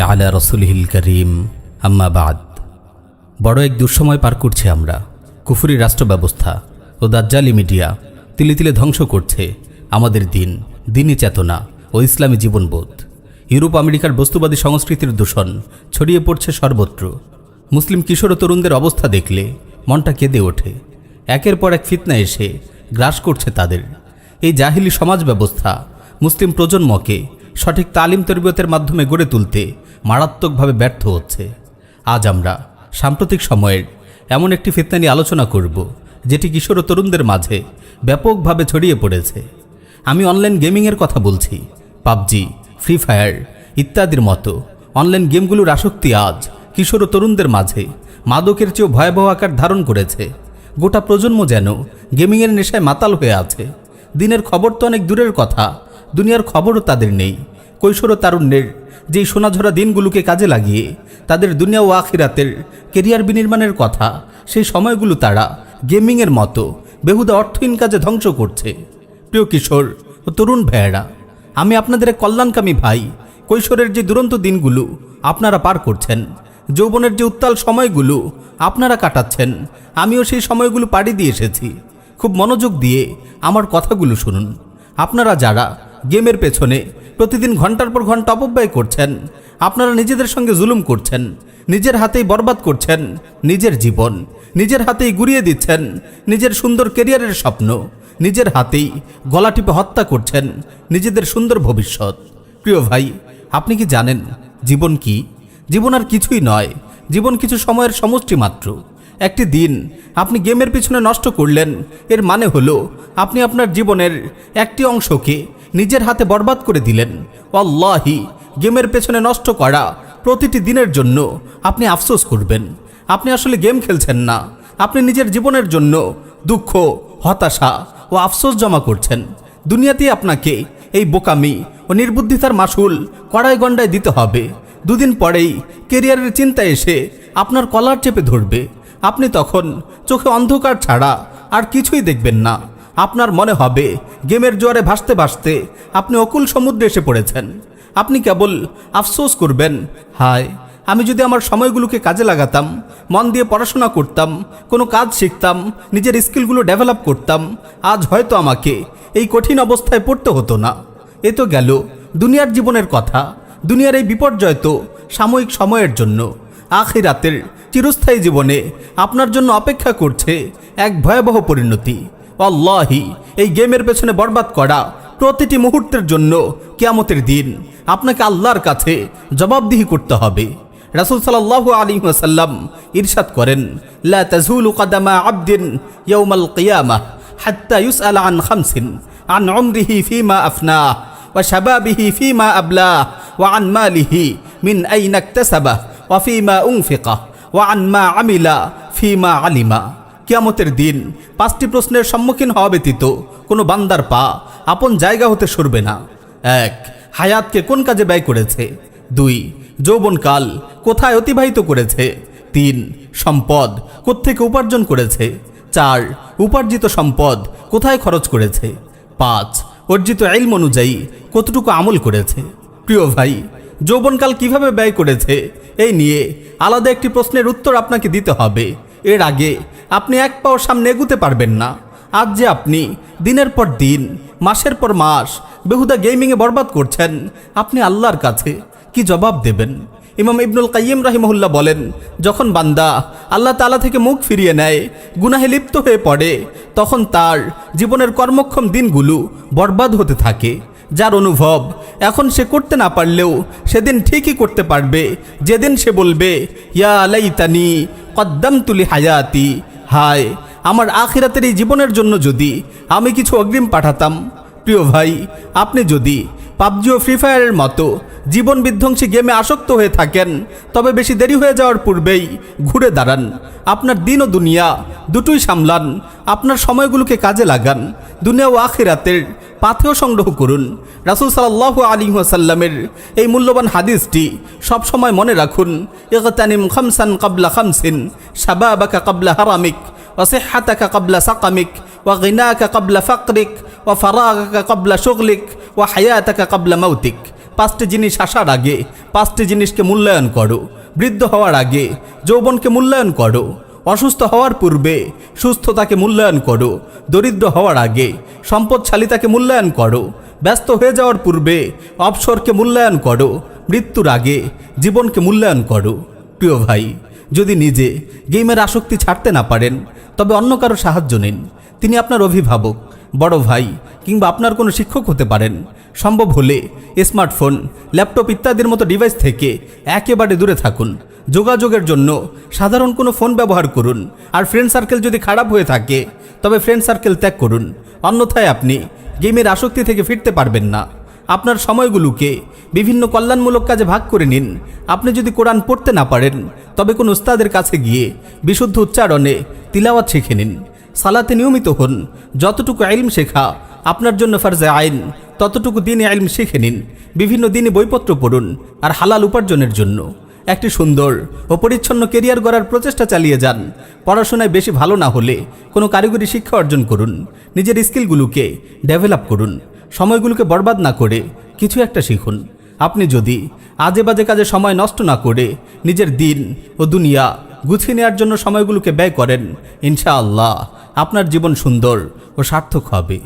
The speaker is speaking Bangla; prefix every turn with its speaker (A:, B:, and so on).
A: আলা রসুলহিল করিম। আম্মা বড় এক দুঃসময় পার করছি আমরা। কুফুরি রাষ্ট্র ব্যবস্থা ও দাজ্জালি মিডিয়া তিলে তিলে ধ্বংস করছে আমাদের দিন, দিনই চেতনা ও ইসলামী জীবনবোধ। ইউরোপ আমেরিকার বস্তুবাদী সংস্কৃতির দূষণ ছড়িয়ে পড়ছে সর্বত্র। মুসলিম কিশোর ও তরুণদের অবস্থা দেখলে মনটা কেঁদে ওঠে। একের পর এক ফিতনা এসে গ্রাস করছে তাদের। এই জাহিলি সমাজ ব্যবস্থা মুসলিম প্রজন্মকে সঠিক তালিম তরবিয়তের মাধ্যমে গড়ে তুলতে মারাত্মকভাবে ব্যর্থ হচ্ছে। আজ আমরা সাম্প্রতিক সময়ের এমন একটি ফিতনা নিয়ে আলোচনা করব, যেটি কিশোর ও তরুণদের মাঝে ব্যাপকভাবে ছড়িয়ে পড়েছে। আমি অনলাইন গেমিংয়ের কথা বলছি, পাবজি ফ্রি ফায়ার ইত্যাদির মতো অনলাইন গেমগুলোর আসক্তি আজ কিশোর ও তরুণদের মাঝে মাদকের চেয়েও ভয়াবহ আকার ধারণ করেছে। গোটা প্রজন্ম যেন গেমিংয়ের নেশায় মাতাল হয়ে আছে। দিনের খবর তো অনেক দূরের কথা দুনিয়ার খবরও তাদের নেই। কৈশোর তারুণ্যের। যেই সোনাঝরা দিনগুলোকে কাজে লাগিয়ে তাদের দুনিয়া ও আখিরাতের কেরিয়ার বিনির্মাণের কথা, সেই সময়গুলো তারা গেমিংয়ের মতো বেহুদা অর্থহীন কাজে ধ্বংস করছে। প্রিয় কিশোর ও তরুণ ভাইয়েরা, আমি আপনাদের কল্যাণকামী ভাই, কৈশোরের যে দুরন্ত দিনগুলো আপনারা পার করছেন, যৌবনের যে উত্তাল সময়গুলো আপনারা কাটাচ্ছেন, আমিও সেই সময়গুলো পাড়ি দিয়ে এসেছি। খুব মনোযোগ দিয়ে আমার কথাগুলো শুনুন। আপনারা যারা গেমের পেছনে প্রতিদিন ঘণ্টার পর ঘণ্টা অপব্যয় করছেন। আপনারা নিজেদের সঙ্গে জুলুম করছেন। নিজের হাতেই বরবাদ করছেন। নিজের জীবন, নিজের হাতেই গুড়িয়ে দিচ্ছেন। নিজের সুন্দর কেরিয়ারের স্বপ্ন, নিজের হাতেই গলা টিপে হত্যা করছেন। নিজেদের সুন্দর ভবিষ্যৎ। প্রিয় ভাই, আপনি কি জানেন জীবন কি? জীবন আর কিছুই নয়। জীবন কিছু সময়ের সমষ্টি মাত্র। একটি দিন আপনি গেমের পিছনে নষ্ট করলেন। এর মানে হলো, আপনি আপনার জীবনের একটি অংশকে নিজের হাতে বরবাদ করে দিলেন। অল্লাহি গেমের পেছনে নষ্ট করা প্রতিটি দিনের জন্য আপনি আফসোস করবেন। আপনি আসলে গেম খেলছেন না। আপনি নিজের জীবনের জন্য দুঃখ, হতাশা ও আফসোস জমা করছেন। দুনিয়াতে আপনাকে এই বোকামি ও নির্বুদ্ধিতার মাসুল কড়াই গন্ডায় দিতে হবে। দুদিন পরেই কেরিয়ারের চিন্তা এসে আপনার কলার চেপে ধরবে। আপনি তখন চোখে অন্ধকার ছাড়া আর কিছুই দেখবেন না। আপনার মনে হবে, গেমের জোয়ারে ভাসতে ভাসতে আপনি অকুল সমুদ্রে এসে পড়েছেন। আপনি কেবল আফসোস করবেন, হায়, আমি যদি আমার সময়গুলোকে কাজে লাগাতাম, মন দিয়ে পড়াশোনা করতাম, কোনো কাজ শিখতাম, নিজের স্কিলগুলো ডেভেলপ করতাম, আজ হয়তো আমাকে এই কঠিন অবস্থায় পড়তে হতো না। এ তো গেল দুনিয়ার জীবনের কথা, দুনিয়ার এই বিপর্যয় তো সাময়িক সময়ের জন্য। আখিরাতের চিরস্থায়ী জীবনে আপনার জন্য অপেক্ষা করছে এক ভয়াবহ পরিণতি। অল্লাহি এই গেমের পেছনে বরবাদ করা প্রতিটি মুহূর্তের জন্য কিয়ামতের দিন আপনাকে আল্লাহর কাছে জবাবদিহি করতে হবে। রাসূল সাল্লাল্লাহু আলাইহি ওয়াসাল্লাম ইরশাদ করেন, লা তাজুলু কাদামা আবদিন ইয়াউমাল কিয়ামাহ হাত্তা ইউসআল আন আন আফনাহ ওয়া শাবাবিহি ফিমা আবলাহ ওয়া আন মালিহি মিন আইনা ইকতাসাবাহ ওয়া ফিমা উনফিকাহ ওয়া আন মা আমিলা, ফিমা আলিমা। কিয়ামতের দিন পাঁচটি প্রশ্নের সম্মুখীন হওয়া ব্যতীত কোনো বান্দার পা আপন জায়গা হতে সরবে না। এক, হায়াতকে কোন কাজে ব্যয় করেছে? দুই, যৌবনকাল কোথায় অতিবাহিত করেছে? তিন, সম্পদ কোত্থেকে উপার্জন করেছে? চার, উপার্জিত সম্পদ কোথায় খরচ করেছে? পাঁচ, অর্জিত এলম অনুযায়ী কতটুকু আমল করেছে? প্রিয় ভাই যৌবনকাল কীভাবে ব্যয় করেছে? এই নিয়ে আলাদা একটি প্রশ্নের উত্তর আপনাকে দিতে হবে। এর আগে আপনি এক পাও সামনে এগুতে পারবেন না। আজ যে আপনি দিনের পর দিন, মাসের পর মাস বেহুদা গেমিংয়ে বরবাদ করছেন, আপনি আল্লাহর কাছে কি জবাব দেবেন? ইমাম ইবনুল কাইয়িম রাহিমহুল্লাহ বলেন, যখন বান্দা আল্লাহ তালা থেকে মুখ ফিরিয়ে নেয়, গুনাহে লিপ্ত হয়ে পড়ে, তখন তার জীবনের কর্মক্ষম দিনগুলো বরবাদ হতে থাকে, যার অনুভব এখন সে করতে না পারলেও সেদিন ঠিকই করতে পারবে। যেদিন সে বলবে, ইয়া আলাইতানি কদ্দাম তুলি হায়াতি হায়, আমার আখিরাতের এই জীবনের জন্য যদি আমি কিছু অগ্রিম পাঠাতাম, প্রিয় ভাই, আপনি যদি পাবজি ও ফ্রি ফায়ারের মতো জীবন বিধ্বংসী গেমে আসক্ত হয়ে থাকেন, তবে বেশি দেরি হয়ে যাওয়ার পূর্বেই ঘুরে দাঁড়ান। আপনার দিন ও দুনিয়া দুটোই সামলান। আপনার সময়গুলোকে কাজে লাগান। দুনিয়া ও আখিরাতের পাথেও সংগ্রহ করুন রাসুল সাল্লাহ আলী সাল্লামের এই মূল্যবান হাদিসটি সবসময় মনে রাখুন ইগতানিম খামসান কাবলা খামসিন শাবাবাকা কাবলা হারামিক وصحتك قبل سقمك وغناك قبل فقرك وفراغك قبل شغلك وحياتك قبل موتك পাঁচটি জিনিস আসার আগে পাঁচটি জিনিসকে মূল্যায়ন করো বৃদ্ধ হওয়ার আগে যৌবনকে মূল্যায়ন করো অসুস্থ হওয়ার পূর্বে সুস্থতাকে মূল্যায়ন করো, দরিদ্র হওয়ার আগে সম্পদশালিতাকে মূল্যায়ন করো, ব্যস্ত হয়ে যাওয়ার পূর্বে অবসরকে মূল্যায়ন করো, মৃত্যুর আগে জীবনকে মূল্যায়ন করো। প্রিয় ভাই, যদি নিজে গেমের আসক্তি ছাড়তে না পারেন, তবে অন্য কারও সাহায্য নিন। তিনি আপনার অভিভাবক, বড় ভাই কিংবা আপনার কোনো শিক্ষক হতে পারেন। সম্ভব হলে স্মার্টফোন, ল্যাপটপ ইত্যাদির মতো ডিভাইস থেকে একেবারে দূরে থাকুন। যোগাযোগের জন্য সাধারণ কোনো ফোন ব্যবহার করুন। আর ফ্রেন্ড সার্কেল যদি খারাপ হয়ে থাকে, তবে ফ্রেন্ড সার্কেল ত্যাগ করুন। অন্যথায় আপনি গেমের আসক্তি থেকে ফিরতে পারবেন না। আপনার সময়গুলোকে বিভিন্ন কল্যাণমূলক কাজে ভাগ করে নিন। আপনি যদি কোরআন পড়তে না পারেন, তবে কোন উস্তাদের কাছে গিয়ে বিশুদ্ধ উচ্চারণে তিলাওয়াত শিখে নিন। সালাতে নিয়মিত হন। যতটুকু আইলম শেখা আপনার জন্য ফার্জে আইন, ততটুকু দিনে আইলম শিখে নিন। বিভিন্ন দিনে বইপত্র পড়ুন। আর হালাল উপার্জনের জন্য। একটি সুন্দর ও পরিচ্ছন্ন কেরিয়ার গড়ার প্রচেষ্টা চালিয়ে যান। পড়াশোনায় বেশি ভালো না হলে কোনো কারিগরি শিক্ষা অর্জন করুন। নিজের স্কিলগুলোকে ডেভেলপ করুন। সময়গুলোকে বরবাদ না করে কিছু একটা শিখুন। আপনি যদি আজে বাজে কাজে সময় নষ্ট না করে নিজের দিন ও দুনিয়া গুছিয়ে নেওয়ার জন্য সময়গুলোকে ব্যয় করেন, ইনশাআল্লাহ আপনার জীবন সুন্দর ও সার্থক হবে।